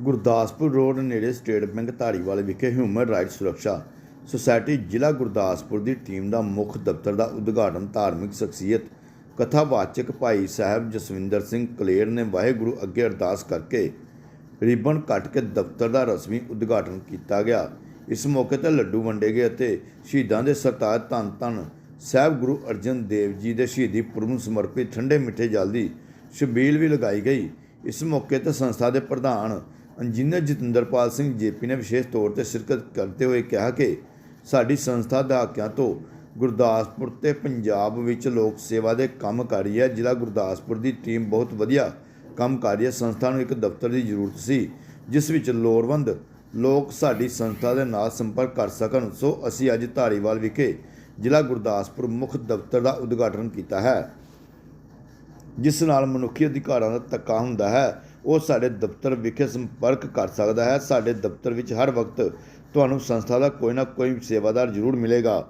Gurdaspur road ਨੇੜੇ state bank Dhariwal ਵਿਖੇ human rights ਸੁਰੱਖਿਆ ਸੁਸਾਇਟੀ ਜ਼ਿਲ੍ਹਾ ਗੁਰਦਾਸਪੁਰ ਦੀ ਟੀਮ ਦਾ ਮੁੱਖ ਦਫ਼ਤਰ ਦਾ ਉਦਘਾਟਨ ਧਾਰਮਿਕ ਸ਼ਖਸੀਅਤ ਕਥਾਵਾਚਕ ਭਾਈ ਸਾਹਿਬ ਜਸਵਿੰਦਰ ਸਿੰਘ ਕਲੇਰ ਨੇ ਵਾਹਿਗੁਰੂ ਅੱਗੇ ਅਰਦਾਸ ਕਰਕੇ ਰਿਬਨ ਕੱਟ ਕੇ ਦਫ਼ਤਰ ਦਾ ਰਸਮੀ ਉਦਘਾਟਨ ਕੀਤਾ ਗਿਆ। ਇਸ ਮੌਕੇ ਤੇ ਲੱਡੂ ਵੰਡੇ ਗਏ ਅਤੇ ਸ਼ਹੀਦਾਂ ਦੇ ਸਰਤਾਜ ਧੰਨ ਧੰਨ ਸਾਹਿਬ ਗੁਰੂ ਅਰਜਨ ਦੇਵ ਜੀ ਦੇ ਸ਼ਹੀਦੀ ਪੁਰਬ ਨੂੰ ਸਮਰਪਿਤ ਠੰਡੇ ਮਿੱਠੇ ਜਲ ਦੀ ਛਬੀਲ ਵੀ ਲਗਾਈ ਗਈ। ਇਸ ਮੌਕੇ ਤੇ ਸੰਸਥਾ ਦੇ ਪ੍ਰਧਾਨ ਇੰਜੀਨੀਅਰ ਜਤਿੰਦਰਪਾਲ ਸਿੰਘ ਜੇਪੀ ਨੇ ਵਿਸ਼ੇਸ਼ ਤੌਰ ਤੇ ਸ਼ਿਰਕਤ ਕਰਦੇ ਹੋਏ ਕਿਹਾ ਕਿ ਸਾਡੀ ਸੰਸਥਾ ਦਹਾਕਿਆਂ ਤੋਂ ਗੁਰਦਾਸਪੁਰ ਤੇ ਪੰਜਾਬ ਵਿੱਚ ਲੋਕ ਸੇਵਾ ਦੇ ਕੰਮ ਕਰ ਰਹੀ ਹੈ। ਜ਼ਿਲ੍ਹਾ ਗੁਰਦਾਸਪੁਰ ਦੀ ਟੀਮ ਬਹੁਤ ਵਧੀਆ ਕੰਮ ਕਰ ਰਹੀ ਹੈ। ਸੰਸਥਾ ਨੂੰ ਇੱਕ ਦਫ਼ਤਰ ਦੀ ਜ਼ਰੂਰਤ ਸੀ, ਜਿਸ ਵਿੱਚ ਲੋੜਵੰਦ ਲੋਕ ਸਾਡੀ ਸੰਸਥਾ ਦੇ ਨਾਲ ਸੰਪਰਕ ਕਰ ਸਕਣ। ਸੋ ਅਸੀਂ ਅੱਜ ਧਾਰੀਵਾਲ ਵਿਖੇ ਜ਼ਿਲ੍ਹਾ ਗੁਰਦਾਸਪੁਰ ਮੁੱਖ ਦਫ਼ਤਰ ਦਾ ਉਦਘਾਟਨ ਕੀਤਾ ਹੈ, ਜਿਸ ਨਾਲ ਮਨੁੱਖੀ ਅਧਿਕਾਰਾਂ ਦਾ ਧੱਕਾ ਹੁੰਦਾ ਹੈ। ਉਹ ਸਾਡੇ ਦਫ਼ਤਰ ਵਿਖੇ ਸੰਪਰਕ ਕਰ ਸਕਦਾ ਹੈ। ਸਾਡੇ ਦਫ਼ਤਰ ਵਿੱਚ ਹਰ ਵਕਤ ਤੁਹਾਨੂੰ ਸੰਸਥਾ ਦਾ ਕੋਈ ਨਾ ਕੋਈ ਸੇਵਾਦਾਰ ਜ਼ਰੂਰ ਮਿਲੇਗਾ।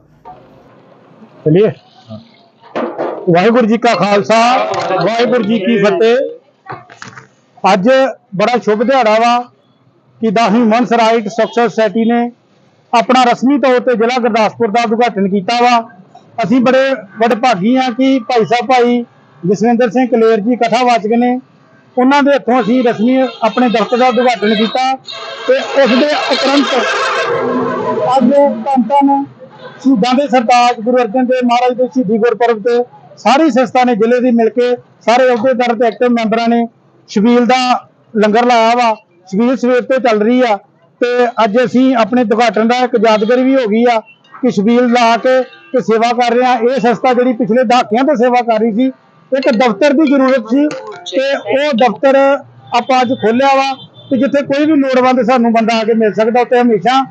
ਚਲਿਏ। ਵਾਹਿਗੁਰੂ ਜੀ ਕਾ ਖਾਲਸਾ, ਵਾਹਿਗੁਰੂ ਜੀ ਕੀ ਫਤਿਹ। ਅੱਜ ਬੜਾ ਸ਼ੁਭ ਦਿਹਾੜਾ ਵਾ ਕਿ ਦਾ ਹਿਊਮਨ ਰਾਈਟ ਸਟਰਕਚਰ ਸੋਸਾਇਟੀ ਨੇ ਆਪਣਾ ਰਸਮੀ ਤੌਰ ਤੇ ਜ਼ਿਲ੍ਹਾ ਗੁਰਦਾਸਪੁਰ ਦਾ ਉਦਘਾਟਨ ਕੀਤਾ ਵਾ। ਅਸੀਂ ਬੜੇ ਵਡਭਾਗੀ ਭਾਗੀ ਆ ਕਿ ਭਾਈ ਸਾਹਿਬ ਭਾਈ ਜਸਵਿੰਦਰ ਸਿੰਘ ਕਲੇਰ ਜੀ ਕਥਾ ਵਾਚਕ ਨੇ ਉਹਨਾਂ ਦੇ ਹੱਥੋਂ ਅਸੀਂ ਰਸਮੀ ਆਪਣੇ ਦਫ਼ਤਰ ਦਾ ਉਦਘਾਟਨ ਕੀਤਾ ਤੇ ਉਸ ਦੇ ਉਪਰੰਤ ਅੱਜ ਧੰਨ ਧੰਨ ਸ਼ਹੀਦਾਂ ਦੇ ਸਰਤਾਜ ਗੁਰੂ ਅਰਜਨ ਦੇਵ ਮਹਾਰਾਜ ਦੇ ਸ਼ਹੀਦੀ ਗੁਰਪੁਰਬ ਤੇ ਸਾਰੀ ਸੰਸਥਾ ਨੇ ਜ਼ਿਲ੍ਹੇ ਦੀ ਮਿਲ ਕੇ ਸਾਰੇ ਅਹੁਦੇਦਾਰ ਤੇ ਐਕਟਿਵ ਮੈਂਬਰਾਂ ਨੇ ਸ਼ਬੀਲ ਦਾ ਲੰਗਰ ਲਾਇਆ ਵਾ। ਸ਼ਬੀਲ ਸਵੇਰ ਤੋਂ ਚੱਲ ਰਹੀ ਆ ਤੇ ਅੱਜ ਅਸੀਂ ਆਪਣੇ ਉਦਘਾਟਨ ਦਾ ਇੱਕ ਯਾਦਗਾਰੀ ਵੀ ਹੋ ਗਈ ਆ ਕਿ ਸ਼ਬੀਲ ਲਾ ਕੇ ਤੇ ਸੇਵਾ ਕਰ ਰਹੇ। ਆ ਇਹ ਸੰਸਥਾ ਜਿਹੜੀ ਪਿਛਲੇ ਦਹਾਕਿਆਂ ਤੋਂ ਸੇਵਾ ਕਰ ਰਹੀ ਸੀ, ਇੱਕ ਦਫ਼ਤਰ ਦੀ ਜ਼ਰੂਰਤ ਸੀ। ਤੇ ਉਹ ਦਫ਼ਤਰ ਆਪਾਂ ਅੱਜ ਖੋਲਿਆ ਵਾ ਤੇ ਜਿੱਥੇ ਕੋਈ ਵੀ ਲੋੜਵੰਦ ਸਾਨੂੰ ਬੰਦਾ ਆ ਕੇ ਮਿਲ ਸਕਦਾ ਉੱਥੇ ਹਮੇਸ਼ਾ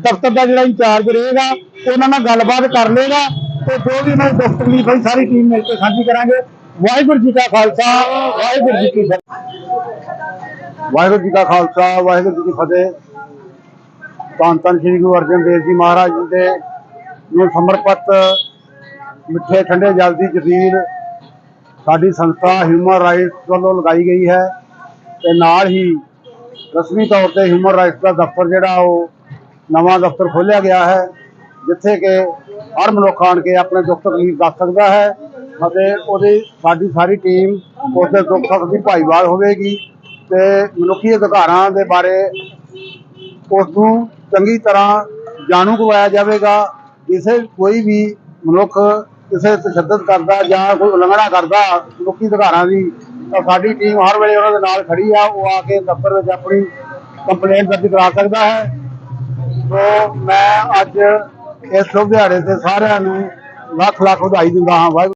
ਦਫ਼ਤਰ ਦਾ ਜਿਹੜਾ ਇੰਚਾਰਜ ਰਹੇਗਾ ਉਹਨਾਂ ਨਾਲ ਗੱਲਬਾਤ ਕਰ ਲੇਗਾ ਤੇ ਜੋ ਵੀ ਉਹਨਾਂ ਦੀ ਦੁੱਖ ਤਕਲੀਫ ਹੈ ਸਾਰੀ ਟੀਮ ਮਿਲ ਕੇ ਸਾਂਝੀ ਕਰਾਂਗੇ। ਵਾਹਿਗੁਰੂ ਜੀ ਕਾ ਖਾਲਸਾ ਵਾਹਿਗੁਰੂ ਜੀ ਕੀ ਫਤਿਹ। ਵਾਹਿਗੁਰੂ ਜੀ ਕਾ ਖਾਲਸਾ ਵਾਹਿਗੁਰੂ ਜੀ ਕੀ ਫਤਿਹ। ਧੰਨ ਧੰਨ ਸ੍ਰੀ ਗੁਰੂ ਅਰਜਨ ਦੇਵ ਜੀ ਮਹਾਰਾਜ ਜੀ ਦੇ ਨੂੰ ਸਮਰਪਿਤ ਮਿੱਠੇ ਠੰਡੇ ਜਲ ਦੀ ਜਬੀਰ ਸਾਡੀ ਸੰਸਥਾ ਹਿਊਮਨ ਰਾਈਟਸ ਵੱਲੋਂ ਲਗਾਈ ਗਈ ਹੈ ਤੇ ਨਾਲ ਹੀ ਰਸਮੀ ਤੌਰ ਤੇ ਹਿਊਮਨ ਰਾਈਟਸ ਦਾ ਦਫ਼ਤਰ ਜਿਹੜਾ ਉਹ ਨਵਾਂ ਦਫ਼ਤਰ ਖੋਲ੍ਹਿਆ ਗਿਆ ਹੈ, ਜਿੱਥੇ ਕਿ ਹਰ ਮਨੁੱਖ ਆਣ ਕੇ ਆਪਣੇ ਦੁੱਖ ਤਕਲੀਫ ਦੱਸ ਸਕਦਾ ਹੈ ਅਤੇ ਉਹਦੀ ਸਾਡੀ ਸਾਰੀ ਟੀਮ ਉਸਦੇ ਦੁੱਖ ਸੁੱਖ ਦੀ ਭਾਈਵਾਲ ਹੋਵੇਗੀ ਤੇ ਮਨੁੱਖੀ ਅਧਿਕਾਰਾਂ ਦੇ ਬਾਰੇ ਉਸ ਨੂੰ ਚੰਗੀ ਤਰ੍ਹਾਂ ਜਾਣੂ ਕਰਵਾਇਆ ਜਾਵੇਗਾ, ਕਿਸੇ ਕੋਈ ਵੀ ਮਨੁੱਖ ਕਿਸੇ ਤਸ਼ੱਦਦ ਕਰਦਾ ਜਾਂ ਕੋਈ ਉਲੰਘਣਾ ਕਰਦਾ ਮਨੁੱਖੀ ਅਧਿਕਾਰਾਂ ਦੀ, ਤਾਂ ਸਾਡੀ ਟੀਮ ਹਰ ਵੇਲੇ ਉਹਨਾਂ ਦੇ ਨਾਲ ਖੜੀ ਆ, ਉਹ ਆ ਕੇ ਦਫ਼ਤਰ ਵਿੱਚ ਆਪਣੀ ਕੰਪਲੇਂਟ ਦਰਜ ਕਰਾ ਸਕਦਾ ਹੈ। ਸੋ ਮੈਂ ਅੱਜ ਇਸ ਸ਼ੁਭ ਦਿਹਾੜੇ ਤੇ ਸਾਰਿਆਂ ਨੂੰ ਲੱਖ ਲੱਖ ਵਧਾਈ ਦਿੰਦਾ ਹਾਂ। ਵਾਹਿਗੁਰੂ